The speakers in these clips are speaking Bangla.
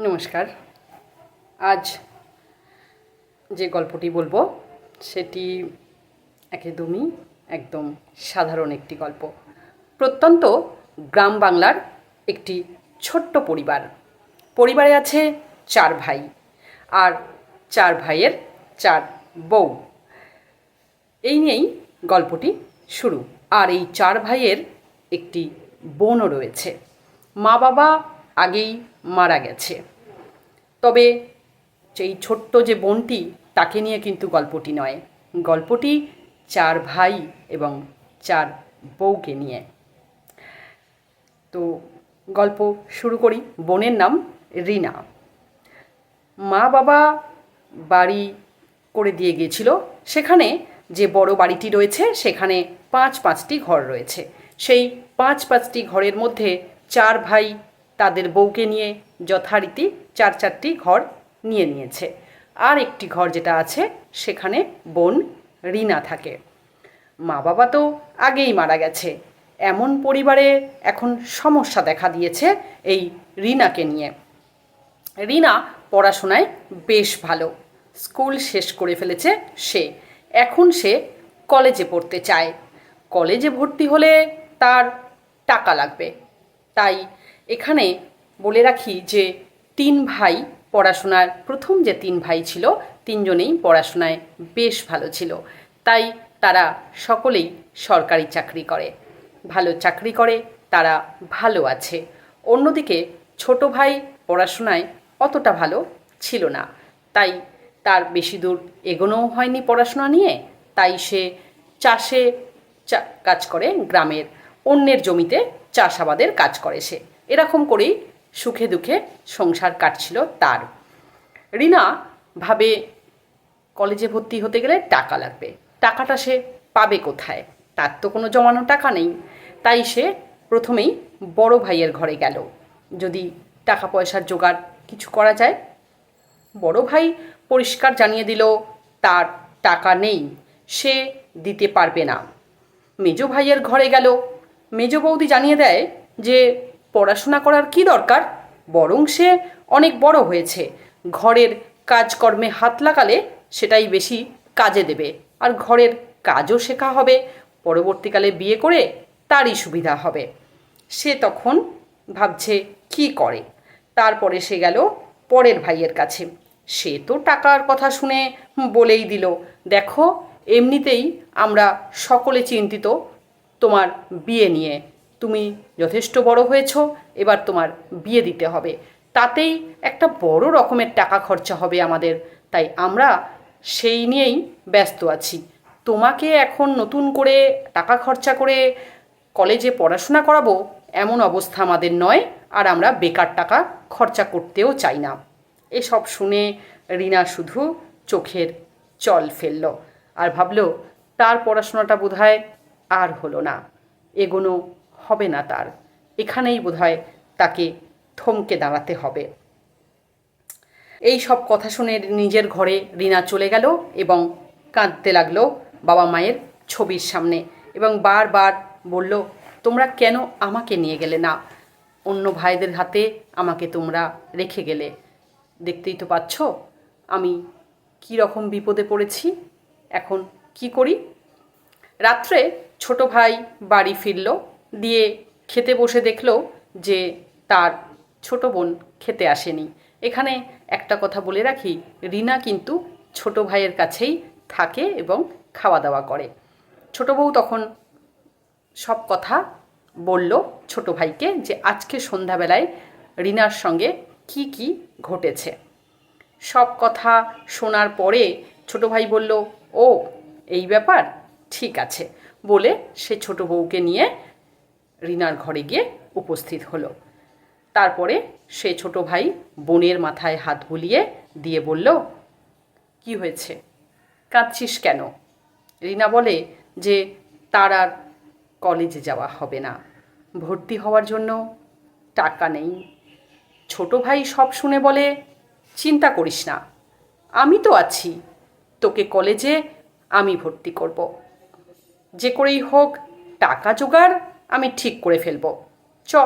নমস্কার। আজ যে গল্পটি বলব, সেটি একদমই একদম সাধারণ একটি গল্প। প্রত্যন্ত গ্রাম বাংলার একটি ছোট্ট পরিবার। পরিবারে আছে চার ভাই আর চার ভাইয়ের চার বউ। এই নিয়েই গল্পটি শুরু। আর এই চার ভাইয়ের একটি বোনও রয়েছে। মা বাবা আগেই মারা গেছে। তবে এই ছোট্ট যে বোনটি, তাকে নিয়ে কিন্তু গল্পটি নয়। গল্পটি চার ভাই এবং চার বউকে নিয়ে। তো গল্প শুরু করি। বোনের নাম রিনা। মা বাবা বাড়ি করে দিয়ে গিয়েছিল। সেখানে যে বড় বাড়িটি রয়েছে, সেখানে পাঁচ পাঁচটি ঘর রয়েছে। সেই পাঁচ পাঁচটি ঘরের মধ্যে চার ভাই তাদের বউকে নিয়ে যথারীতি চার চারটি ঘর নিয়ে নিয়েছে। আর একটি ঘর যেটা আছে, সেখানে বোন রিনা থাকে। মা বাবা তো আগেই মারা গেছে। এমন পরিবারে এখন সমস্যা দেখা দিয়েছে এই রিনাকে নিয়ে। রিনা পড়াশোনায় বেশ ভালো। স্কুল শেষ করে ফেলেছে সে। এখন সে কলেজে পড়তে চায়। কলেজে ভর্তি হলে তার টাকা লাগবে। তাই এখানে বলে রাখি যে তিন ভাই পড়াশোনার, প্রথম যে তিন ভাই ছিল, তিনজনেই পড়াশোনায় বেশ ভালো ছিল। তাই তারা সকলেই সরকারি চাকরি করে। ভালো চাকরি করে, তারা ভালো আছে। অন্যদিকে ছোট ভাই পড়াশোনায় অতটা ভালো ছিল না। তাই তার বেশি দূর এগোনোও হয়নি পড়াশোনা নিয়ে। তাই সে চাষে কাজ করে গ্রামের। অন্যের জমিতে চাষাবাদের কাজ করে সে। এরকম করেই সুখে দুঃখে সংসার কাটছিল তার। রিনা ভাবে কলেজে ভর্তি হতে গেলে টাকা লাগবে। টাকাটা সে পাবে কোথায়? তার তো কোনো জমানো টাকা নেই। তাই সে প্রথমেই বড় ভাইয়ের ঘরে গেল। যদি টাকা পয়সার জোগাড় কিছু করা যায়? বড় ভাই পরিষ্কার জানিয়ে দিল, তার টাকা নেই। সে দিতে পারবে না। মেজ ভাইয়ের ঘরে গেল। মেজ বৌদি জানিয়ে দেয় যে পড়াশোনা করার কি দরকার? বরং সে অনেক বড় হয়েছে। ঘরের কাজকর্মে হাত লাগালে সেটাই বেশি কাজে দেবে। আর ঘরের কাজও শেখা হবে। পরবর্তীকালে বিয়ে করে তারই সুবিধা হবে। সে তখন ভাবছে, কি করে? তারপরে সে গেল পরের ভাইয়ের কাছে। সে তো টাকার কথা শুনে বলেই দিল, দেখো, এমনিতেই আমরা সকলে চিন্তিত তোমার বিয়ে নিয়ে। তুমি যথেষ্ট বড় হয়েছ, এবার তোমার বিয়ে দিতে হবে। তাতেই একটা বড় রকমের টাকা খরচা হবে আমাদের। তাই আমরা সেই নিয়েই ব্যস্ত আছি। তোমাকে এখন নতুন করে টাকা খরচা করে কলেজে পড়াশোনা করাবো এমন অবস্থা আমাদের নয়, আর আমরা বেকার টাকা খরচা করতেও চাই না। এসব শুনে রিনা শুধু চোখের চল ফেলল আর ভাবলো, তার পড়াশোনাটা বোধহয় আর হলো না। এগোনো হবে না তার। এখানেই বোধহয় তাকে থমকে দাঁড়াতে হবে। এই সব কথা শুনে নিজের ঘরে রিনা চলে গেল এবং কাঁদতে লাগল বাবা মায়ের ছবির সামনে এবং বারবার বলল, তোমরা কেন আমাকে নিয়ে গেলে না? অন্য ভাইদের হাতে আমাকে তোমরা রেখে গেলে। দেখতেই তো পাচ্ছ, আমি কী রকম বিপদে পড়েছি? এখন কি করি? রাত্রে ছোট ভাই বাড়ি ফিরল। দিয়ে খেতে বসে দেখল যে তার ছোট বোন খেতে আসেনি। এখানে একটা কথা বলে রাখি, রিনা কিন্তু ছোট ভাইয়ের কাছেই থাকে এবং খাওয়া দাওয়া করে। ছোট বউ তখন সব কথা বলল ছোট ভাইকে যে আজকে সন্ধ্যাবেলায় রিনার সঙ্গে কি কি ঘটেছে। সব কথা শোনার পরে ছোট ভাই বলল, ও, এই ব্যাপার ঠিক আছে। বলে সে ছোট বউকে নিয়ে রিনার ঘরে গিয়ে উপস্থিত হলো। তারপরে সে ছোট ভাই বোনের মাথায় হাত বুলিয়ে দিয়ে বলল, কি হয়েছে? কাঁদছিস কেন? রিনা বলে যে, তার আর কলেজে যাওয়া হবে না। ভর্তি হওয়ার জন্য টাকা নেই। ছোট ভাই সব শুনে বলে, চিন্তা করিস না, আমি তো আছি। তোকে কলেজে আমি ভর্তি করব। যে করেই হোক, টাকা জোগাড় আমি ঠিক করে ফেলব। চ,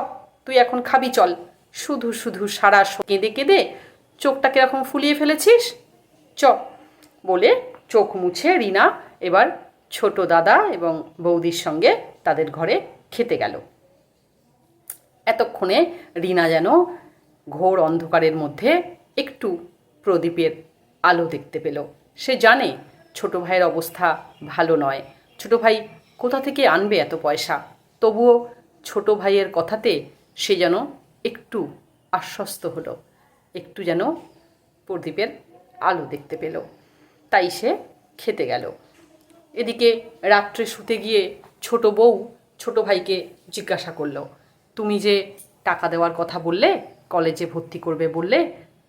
তুই এখন খাবি, চল। শুধু শুধু সারা কেঁদে কেঁদে চোখটা কীরকম ফুলিয়ে ফেলেছিস? চ, বলে চোখ মুছে রিনা এবার ছোট দাদা এবং বৌদির সঙ্গে তাদের ঘরে খেতে গেল। এতক্ষণে রিনা যেন ঘোর অন্ধকারের মধ্যে একটু প্রদীপের আলো দেখতে পেল। সে জানে ছোট ভাইয়ের অবস্থা ভালো নয়। ছোট ভাই কোথা থেকে আনবে এত পয়সা? তবুও ছোট ভাইয়ের কথাতে সে যেন একটু আশ্বস্ত হলো, একটু যেন প্রদীপের আলো দেখতে পেল। তাই সে খেতে গেল। এদিকে রাত্রে শুতে গিয়ে ছোট বউ ছোট ভাইকে জিজ্ঞাসা করল, তুমি যে টাকা দেওয়ার কথা বললে, কলেজে ভর্তি করবে বললে,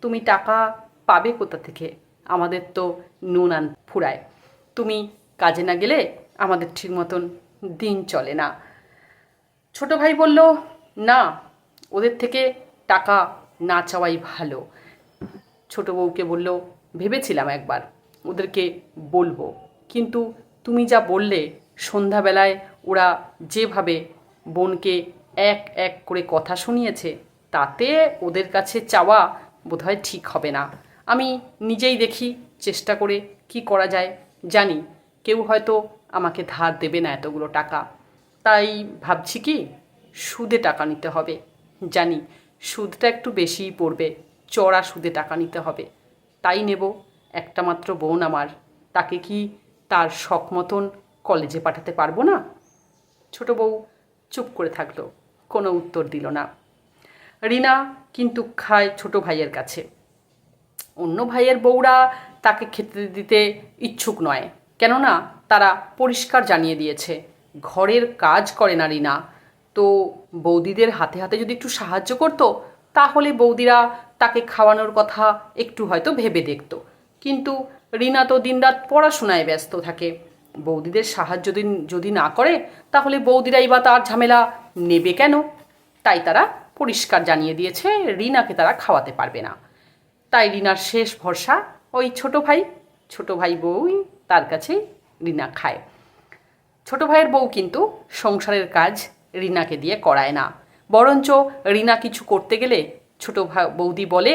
তুমি টাকা পাবে কোথা থেকে? আমাদের তো নুন আন ফুরায়। তুমি কাজে না গেলে আমাদের ঠিক মতন দিন চলে না। ছোট ভাই বলল, না, ওদের থেকে টাকা না চাওয়াই ভালো। ছোট বউকে বলল, ভেবেছিলাম একবার ওদেরকে বলব, কিন্তু তুমি যা বললে, সন্ধ্যাবেলায় ওরা যেভাবে বোনকে এক এক করে কথা শুনিয়েছে, তাতে ওদের কাছে চাওয়া বোধহয় ঠিক হবে না। আমি নিজেই দেখি চেষ্টা করে কি করা যায়, জানি কেউ হয়তো আমাকে ধার দেবে না এতগুলো টাকা। তাই ভাবছি কি, সুদে টাকা নিতে হবে। জানি সুদটা একটু বেশিই পড়বে, চড়া সুদে টাকা নিতে হবে। তাই নেব একটা মাত্র বোন আমার। তাকে কি তার শখ মতন কলেজে পাঠাতে পারব না? ছোট বউ চুপ করে থাকল, কোনো উত্তর দিল না। রিনা কিন্তু খায় ছোট ভাইয়ের কাছে। অন্য ভাইয়ের বউরা তাকে খেতে দিতে ইচ্ছুক নয়, কেননা তারা পরিষ্কার জানিয়ে দিয়েছে। ঘরের কাজ করে না রিনা তো বৌদিদের হাতে হাতে যদি একটু সাহায্য করতো, তাহলে বৌদিরা তাকে খাওয়ানোর কথা একটু হয়তো ভেবে দেখত। কিন্তু রিনা তো দিনরাত পড়াশোনায় ব্যস্ত থাকে। বৌদিদের সাহায্য যদি যদি না করে, তাহলে বৌদিরাই বা তার ঝামেলা নেবে কেন? তাই তারা পরিষ্কার জানিয়ে দিয়েছে, রিনাকে তারা খাওয়াতে পারবে না। তাই রিনার শেষ ভরসা ওই ছোট ভাই ছোট ভাই বউই তার কাছে রিনা খায়। ছোট ভাইয়ের বউ কিন্তু সংসারের কাজ রিনাকে দিয়ে করায় না। বরঞ্চ রিনা কিছু করতে গেলে ছোট বৌদি বলে,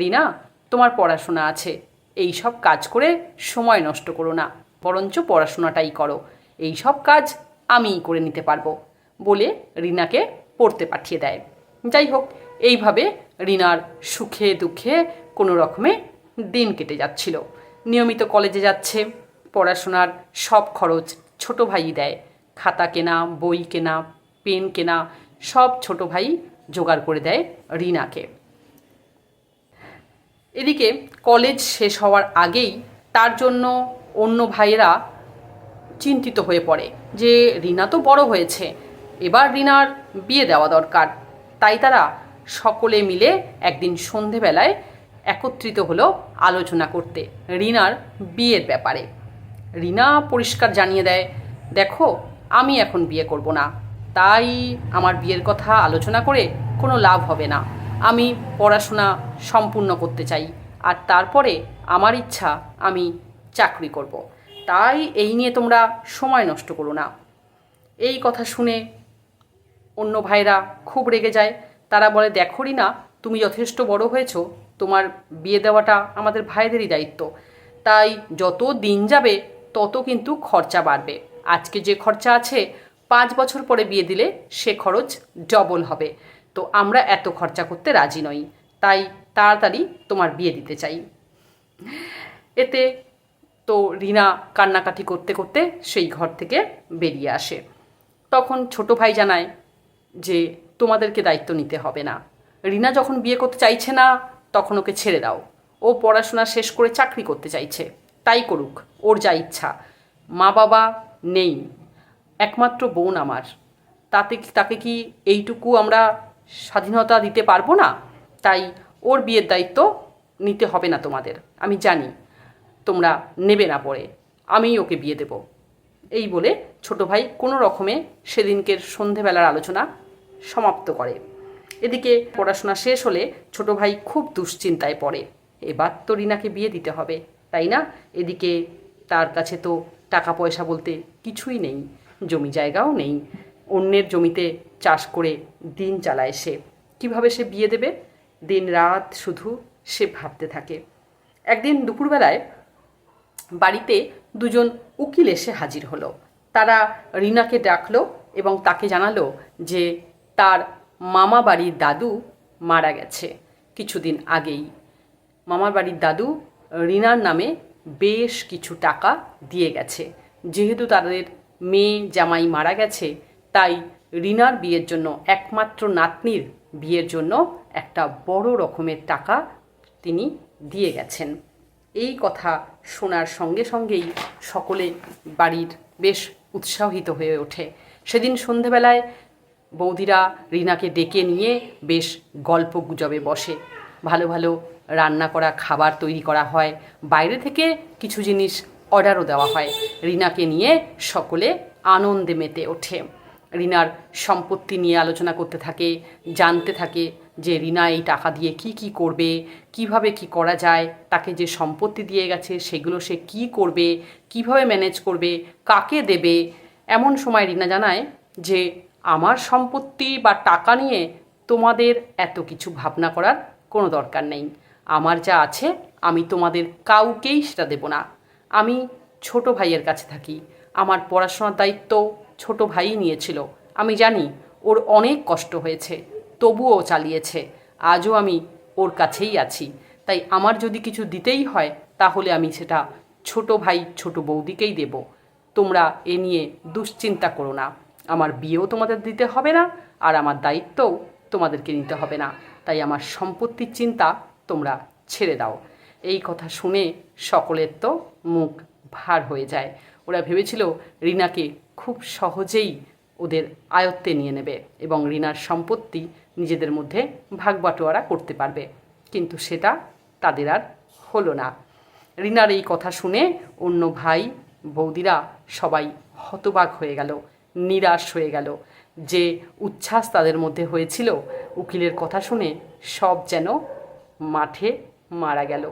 রিনা, তোমার পড়াশোনা আছে। এই সব কাজ করে সময় নষ্ট করো না। বরঞ্চ পড়াশোনাটাই করো। এই সব কাজ আমিই করে নিতে পারব। বলে রিনাকে পড়তে পাঠিয়ে দেয়। যাই হোক, এইভাবে রিনার সুখে দুঃখে কোনো রকমে দিন কেটে যাচ্ছিল। নিয়মিত কলেজে যাচ্ছে, পড়াশোনার সব খরচ ছোট ভাই দেয়। খাতা কেনা, বই কেনা, পেন কেনা, সব ছোট ভাই জোগাড় করে দেয় রিনাকে। এদিকে কলেজ শেষ হওয়ার আগেই তার জন্য অন্য ভাইয়েরা চিন্তিত হয়ে পড়ে যে রিনা তো বড় হয়েছে, এবার রিনার বিয়ে দেওয়া দরকার। তাই তারা সকলে মিলে একদিন সন্ধেবেলায় একত্রিত হলো আলোচনা করতে, রিনার বিয়ের ব্যাপারে। রিনা পরিষ্কার জানিয়ে দেয়, দেখো, আমি এখন বিয়ে করব না। তাই আমার বিয়ের কথা আলোচনা করে কোনো লাভ হবে না। আমি পড়াশোনা সম্পূর্ণ করতে চাই। আর তারপরে আমার ইচ্ছা, আমি চাকরি করব। তাই এই নিয়ে তোমরা সময় নষ্ট করো না। এই কথা শুনে অন্য ভাইরা খুব রেগে যায়। তারা বলে, দেখো না তুমি যথেষ্ট বড় হয়েছো। তোমার বিয়ে দেওয়াটা আমাদের ভাইদেরই দায়িত্ব। তাই যত দিন যাবে তত কিন্তু খরচা বাড়বে। আজকে যে খরচা আছে, পাঁচ বছর পরে বিয়ে দিলে সে খরচ ডবল হবে। তো আমরা এত খরচা করতে রাজি নই। তাই তাড়াতাড়ি তোমার বিয়ে দিতে চাই। এতে তো রিনা কান্নাকাটি করতে করতে সেই ঘর থেকে বেরিয়ে আসে। তখন ছোট ভাই জানায় যে, তোমাদেরকে দায়িত্ব নিতে হবে না। রিনা যখন বিয়ে করতে চাইছে না, তখন ওকে ছেড়ে দাও। ও পড়াশোনা শেষ করে চাকরি করতে চাইছে। তাই করুক, ওর যা ইচ্ছা। মা বাবা নেই, একমাত্র বোন আমার। তাতে তাকে কি এইটুকু আমরা স্বাধীনতা দিতে পারব না? তাই ওর বিয়ের দায়িত্ব নিতে হবে না তোমাদের, আমি জানি। তোমরা নেবে না পরে, আমিই ওকে বিয়ে দেব। এই বলে ছোট ভাই কোনো রকমে সেদিনকের সন্ধেবেলার আলোচনা সমাপ্ত করে। এদিকে পড়াশোনা শেষ হলে ছোট ভাই খুব দুশ্চিন্তায় পড়ে। এবার তো রিনাকে বিয়ে দিতে হবে। তাই না? এদিকে তার কাছে তো টাকা পয়সা বলতে কিছুই নেই, জমি জায়গাও নেই। অন্যের জমিতে চাষ করে দিন চালায় সে। কীভাবে সে বিয়ে দেবে? দিন রাত শুধু সে ভাবতে থাকে। একদিন দুপুরবেলায় বাড়িতে দুজন উকিল এসে হাজির হলো। তারা রিনাকে ডাকলো এবং তাকে জানালো যে তার মামা বাড়ির দাদু মারা গেছে কিছুদিন আগেই। মামার বাড়ির দাদু রিনার নামে বেশ কিছু টাকা দিয়ে গেছে। যেহেতু তাদের মেয়ে জামাই মারা গেছে, তাই রিনার বিয়ের জন্য একমাত্র নাতনির বিয়ের জন্য একটা বড় রকমের টাকা তিনি দিয়ে গেছেন। এই কথা শোনার সঙ্গে সঙ্গেই সকলে বাড়ির বেশ উৎসাহিত হয়ে ওঠে। সেদিন সন্ধেবেলায় বৌদিরা রিনাকে ডেকে নিয়ে বেশ গল্প গুজবে বসে। ভালো ভালো রান্না করা, খাবার তৈরি করা হয়। বাইরে থেকে কিছু জিনিস অর্ডারও দেওয়া হয়। রিনাকে নিয়ে সকলে আনন্দে মেতে ওঠে। রিনার সম্পত্তি নিয়ে আলোচনা করতে থাকে, জানতে থাকে যে রিনা এই টাকা দিয়ে কি কি করবে, কীভাবে কি করা যায়, তাকে যে সম্পত্তি দিয়ে গেছে সেগুলো সে কি করবে, কীভাবে ম্যানেজ করবে, কাকে দেবে। এমন সময় রিনা জানায় যে, আমার সম্পত্তি বা টাকা নিয়ে তোমাদের এত কিছু ভাবনা করার কোনো দরকার নেই। আমার যা আছে, আমি তোমাদের কাউকেই সেটা দেব না। আমি ছোট ভাইয়ের কাছে থাকি। আমার পড়াশোনার দায়িত্ব ছোট ভাইই নিয়েছিল। আমি জানি ওর অনেক কষ্ট হয়েছে, তবুও চালিয়েছে। আজও আমি ওর কাছেই আছি। তাই আমার যদি কিছু দিতেই হয়, তাহলে আমি সেটা ছোট ভাই ছোট বৌদিকেই দেব। তোমরা এ নিয়ে দুশ্চিন্তা করো না। আমার বিয়েও তোমাদের দিতে হবে না, আর আমার দায়িত্বও তোমাদেরকে নিতে হবে না। তাই আমার সম্পত্তির চিন্তা তোমরা ছেড়ে দাও। এই কথা শুনে সকলের তো মুখ ভার হয়ে যায়। ওরা ভেবেছিল রিনাকে খুব সহজেই ওদের আয়ত্তে নিয়ে নেবে এবং রিনার সম্পত্তি নিজেদের মধ্যে ভাগ বাটোয়ারা করতে পারবে। কিন্তু সেটা তাদের আর হলো না। রিনার এই কথা শুনে অন্য ভাই, বৌদিরা সবাই হতবাক হয়ে গেল, নিরাশ হয়ে গেল। যে উচ্ছ্বাস তাদের মধ্যে হয়েছিল, উকিলের কথা শুনে সব যেন মাঠে মারা গেল।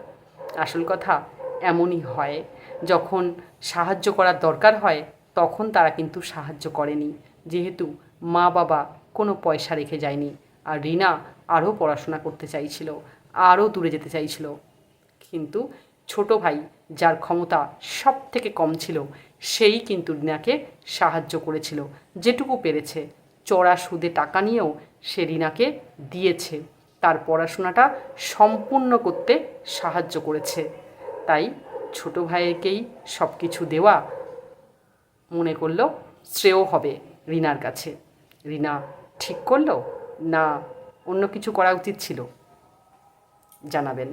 আসল কথা এমনই হয়, যখন সাহায্য করার দরকার হয়, তখন তারা কিন্তু সাহায্য করেনি। যেহেতু মা বাবা কোনো পয়সা রেখে যায়নি আর রিনা আরও পড়াশোনা করতে চাইছিল, আরও দূরে যেতে চাইছিল। কিন্তু ছোট ভাই, যার ক্ষমতা সব থেকে কম ছিল, সেই কিন্তু রিনাকে সাহায্য করেছিল, যেটুকু পেরেছে। চড়া সুদে টাকা নিয়েও সে রিনাকে দিয়েছে। তার পড়াশোনাটা সম্পূর্ণ করতে সাহায্য করেছে। তাই ছোট ভাইকেই সব কিছু দেওয়া মনে করল শ্রেয় হবে রিনার কাছে। রিনা, ঠিক করল না? অন্য কিছু করা উচিত ছিল? জানাবেন।